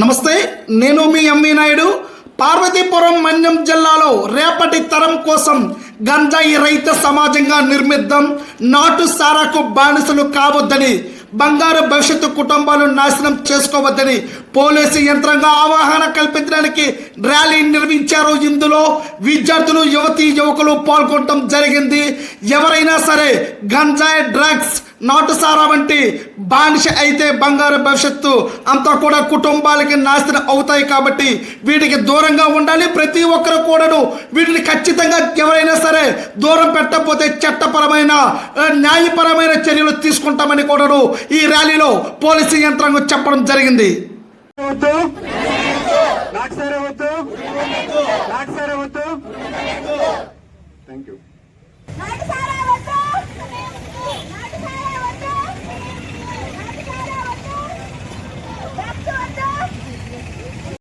నమస్తే నేను మీ ఎంవి నాయుడు. పార్వతీపురం మన్యం జిల్లాలో రేపటి తరం కోసం గంజాయి రైతు సమాజంగా నిర్మిద్దాం. నాటు సారాకు బానిసలు కావద్దని బంగారు భవిష్యత్తు కుటుంబాలు నాశనం చేసుకోవద్దని పోలీసు యంత్రంగా అవగాహన కల్పించడానికి ర్యాలీ నిర్మించారు ఇందులో విద్యార్థులు యువతీ యువకులు పాల్గొనడం జరిగింది. ఎవరైనా సరే గంజాయి డ్రగ్స్ నాటుసారా వంటి బానిస అయితే బంగారు భవిష్యత్తు అంతా కూడా కుటుంబాలకి నాశనం అవుతాయి కాబట్టి వీటికి దూరంగా ఉండాలి. ప్రతి ఒక్కరు కూడాను వీటిని ఖచ్చితంగా ఎవరైనా సరే దూరం పెట్టకపోతే చట్టపరమైన న్యాయపరమైన చర్యలు తీసుకుంటామని కూడాను ఈ ర్యాలీలో పోలీసు యంత్రాంగం చెప్పడం జరిగింది. Thank you